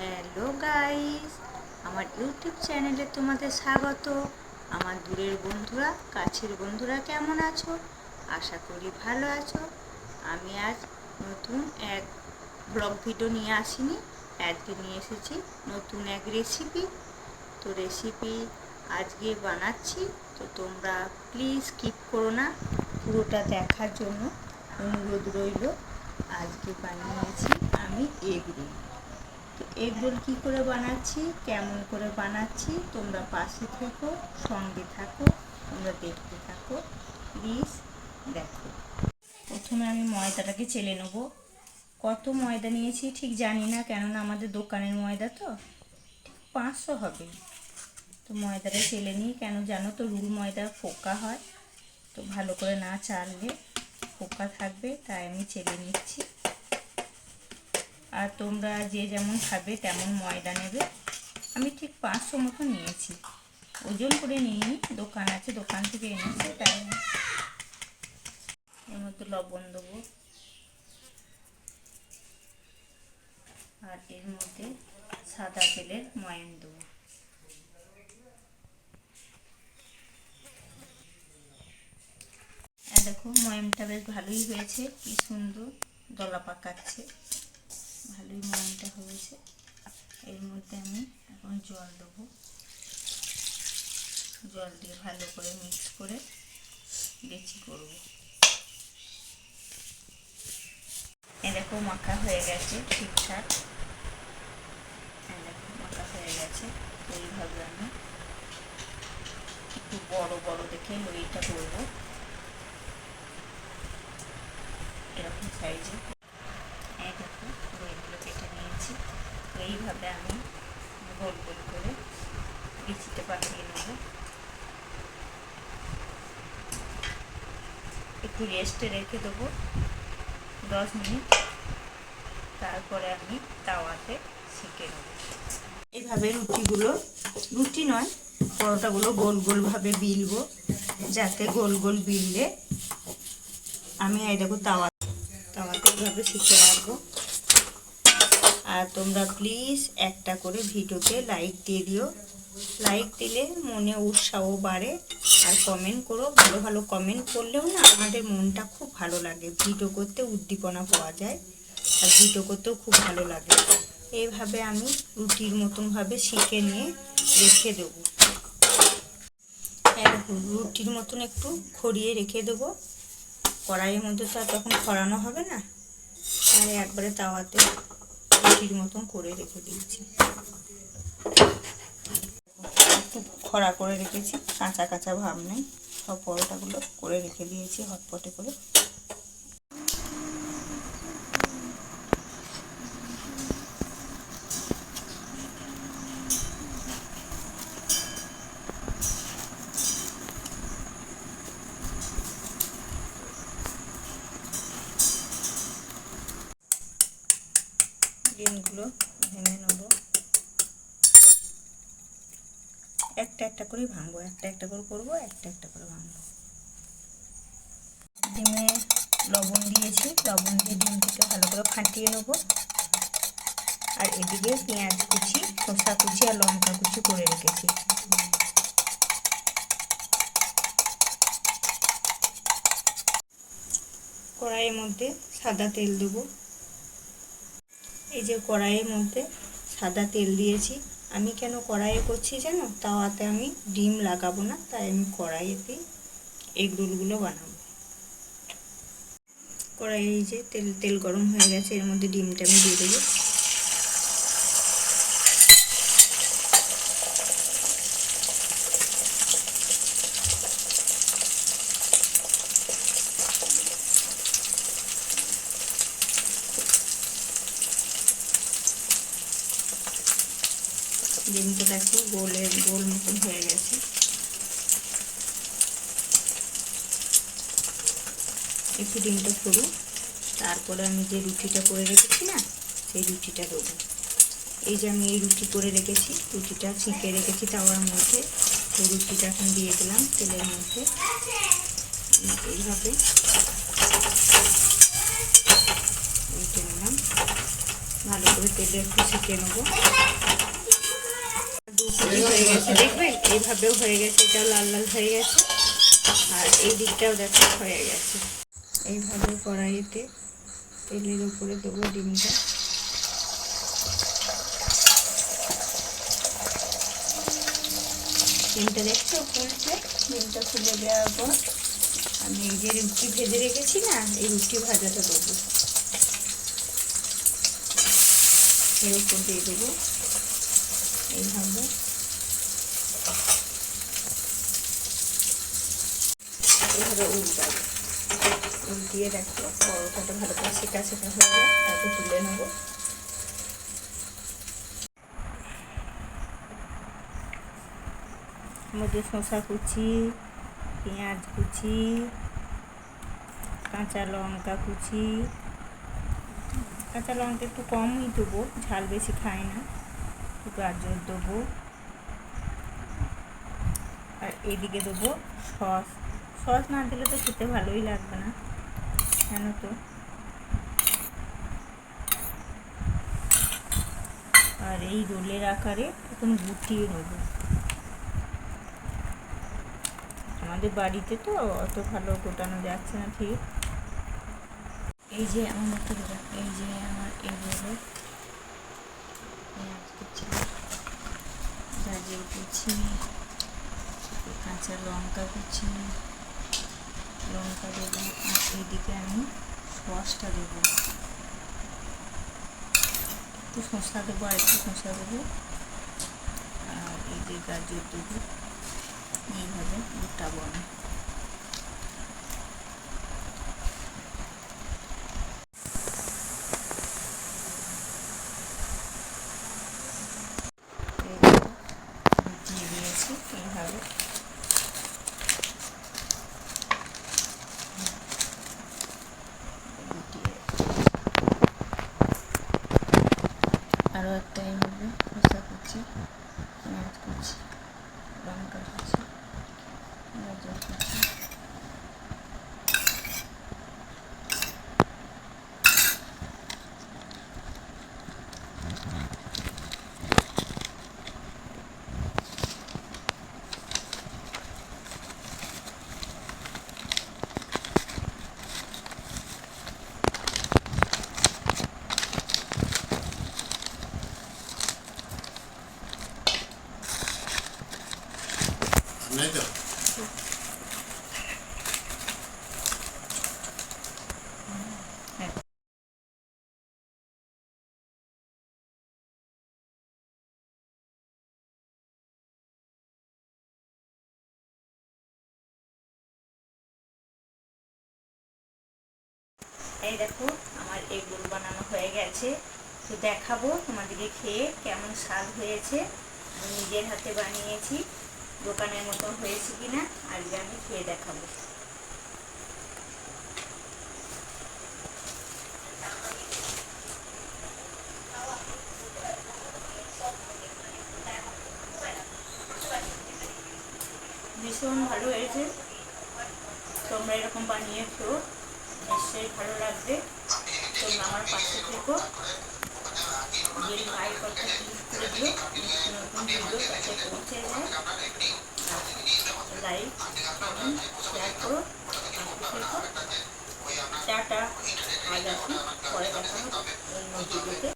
Hello guys, আমার YouTube চ্যানেলে তোমাদের স্বাগত। আমার দূরের বন্ধুরা, কাছের বন্ধুরা কেমন আছো? আশা করি ভালো আছো। আমি আজ নতুন এক ব্লগ ভিডিও নিয়ে আসিনি, আজকে নিয়ে এসেছি নতুন এক রেসিপি তো রেসিপি আজকে বানাচ্ছি, তো তোমরা প্লিজ স্কিপ করো না, পুরোটা দেখার জন্য অনুরোধ রইল। আজকে বানিয়েছি আমি এগ রোল। তো এগ রোল কী করে বানাচ্ছি? কেমন করে বানাচ্ছি? তোমরা পাশে থেকো, সঙ্গে থাকো, তোমরা দেখতে থাকো। প্লিজ, দেখো। প্রথমে আমি ময়দাটাকে চেলে নেব। কত ময়দা নিয়েছি ঠিক জানি না, কেননা আমাদের দোকানের ময়দা তো। ঠিক পাঁচশো হবে। তো ময়দাটা চেলে নিই, কেন জানো তো রুল ময়দা ফোকা হয়। তো ভালো করে না চাললে ফোকা থাকবে, তাই আমি চেলে নিচ্ছি। আর তোমরা যে যেমন খাবে তেমন ময়দা নেবে। আমি ঠিক পাঁচশো মতো নিয়েছি। ওজন করে নিইনি, দোকান আছে, দোকান থেকে এনেছে, তাই এর মধ্যে লবণ দেবো। আর এর মধ্যে সাদা তেলের ময়ান দেবো। দেখো ময়ামটা বেশ ভালোই হয়েছে, কি সুন্দর, দলা পাকাচ্ছে। ভালোই ময়ামটা হয়েছে। এর মধ্যে আমি এখন জল দেবো। জল দিয়ে ভালো করে মিক্স করে বেচি করব। এরকম মাখা হয়ে গেছে ঠিকঠাক। এরকম মাখা হয়ে গেছে। এইভাবে আমি একটু বড় বড় দেখে লইটা করব। এরকম সাইজে এই দেখো রইগুলো কেটে নিয়েছি তো এইভাবে আমি গোল গোল করে বিচিতে পাঠিয়ে নেব। একটু রেস্টে রেখে দেবো দশ মিনিট। তারপরে আমি তাওয়াতে শিখে নেব। এইভাবে রুটিগুলো, রুটি নয়, পরোটাগুলো গোল গোলভাবে বিলবো, যাতে গোল গোল বিললে আমি এই দেখো তাওয়া, তাওয়াতে এইভাবে শিখে রাখব। আর তোমরা প্লিজ একটা করে ভিডিওতে লাইক দিয়ে দিও। লাইক দিলে মনে উৎসাহ বাড়ে আর কমেন্ট করো। ভালো ভালো কমেন্ট করলেও না আমাদের মনটা খুব ভালো লাগে। ভিডিও করতে উদ্দীপনা পাওয়া যায় আর ভিডিও করতেও খুব ভালো লাগে। এইভাবে আমি রুটির মতনভাবে শিখে নিয়ে রেখে দেবো। এরকম রুটির মতন একটু খড়িয়ে রেখে দেবো। কড়াইয়ের মধ্যে তো আর তখন খরানো হবে না। তাই একবারে তাওয়াতে রুটির মতন করে রেখে দিয়েছি। একটু খরা করে রেখেছি, কাঁচা কাঁচা ভাব নেই। সব পরোটাগুলো করে রেখে দিয়েছি, হটপটে করে। ডিমগুলো ভেঙে নেব। একটা একটা করে ভাঙবো, একটা একটা করে করব, একটা একটা করে ভাঙবো। ডিমে লবণ দিয়েছি, লবণ দিয়ে ডিমটিকে ভালো করে ফাটিয়ে নেব। আর এদিকে পেঁয়াজ কুচি, শসা কুচি আর লঙ্কা কুচি করে রেখেছি। কড়াইয়ের মধ্যে সাদা তেল দেবো। এই যে কড়াইয়ের মধ্যে সাদা তেল দিয়েছি। আমি কেন কড়াইয়ে করছি জানো? তাওয়াতে আমি ডিম লাগাবো না, তাই আমি কড়াইয়েতে এগ রোলগুলো বানাবো। কড়াইয়ে এই যে তেল তেল গরম হয়ে গেছে, এর মধ্যে ডিমটা আমি দিয়ে দেবো। ডিমটা দেখো গোলের গোল মতন হয়ে গেছে। একটু ডিমটা ফুলুক তারপরে আমি যে রুটিটা করে রেখেছি না, সেই রুটিটা দেবো। এই যে আমি এই রুটি করে রেখেছি, রুটিটা ছিঁকে রেখেছি তাওয়ার মধ্যে। সেই রুটিটা এখন দিয়ে দিলাম তেলের মধ্যে। এইভাবে নিলাম। ভালো করে তেলে একটু শিখে নেব। হয়ে গেছে। দেখবেন, এইভাবেও হয়ে গেছে, এটাও লাল লাল হয়ে গেছে। আর এই দিকটাও দেখো হয়ে গেছে। এইভাবে কড়াইতে তেলের উপরে দেবো ডিমটা। ডিমটা দেখছ ফুলছে? ডিমটা খুলে দেওয়ার পর আমি এই যে রুটি ভেজে রেখেছি না, এই রুটি ভাজাটা দেবো এর উপর দিয়ে দেবো। এইভাবে এইভাবে উল্টাবো উল্টিয়ে রাখব পরোটাটা ভালো করে শেখা শেখা হয়ে যায় তারপর তুলে নেব। মধ্যে শসা কুচি, পেঁয়াজ কুচি, কাঁচা লঙ্কা কুচি, কাঁচা লঙ্কা একটু কমই দেবো, ঝাল বেশি খাই না, একটু গাজর দেবো। আর এদিকে দেবো সস। সস না দিলে তো খেতে ভালোই লাগবে না, জানো তো। আর এই রোলের আকারে এখন গুটিয়ে নেব। আমাদের বাড়িতে তো অত ভালো গোটানো যাচ্ছে না ঠিক। এই যে আমার এই যে আমার এই কুচি, গাজর কাঁচা লঙ্কা কুচি লঙ্কা দেবো আর এইদিকে আমি সসটা দেবো। একটু শসা দেবো, আর একটু শসা দেবো। আর এই যে গাজর দেবো। এইভাবে গোটাবো আমি। এইভাবে আরও একটা এইভাবে খোসা কুচি পেঁয়াজ কুচি লঙ্কা কুচি গাজর কুচি নাই তো এই দেখো, আমার এগুলো বানানো হয়ে গেছে। তো দেখাবো তোমাদেরকে খেয়ে কেমন স্বাদ হয়েছে। আমি নিজের হাতে বানিয়েছি, দোকানের মতো হয়েছে কিনা আজকে আমি খেয়ে দেখাবো। ভীষণ ভালো হয়েছে। তোমরা এরকম বানিয়ে খেও নিশ্চয়ই ভালো লাগবে। তোমরা আমার পাশে থেকো। রিয়েল ভাই কথা ক্লিক করে দিও। নতুন ভিডিও কাছে পৌঁছে যায়। লাইক কমেন্ট শেয়ার করো। টাটা। আজ আসি। পরে দেখা হবে অন্য ভিডিওতে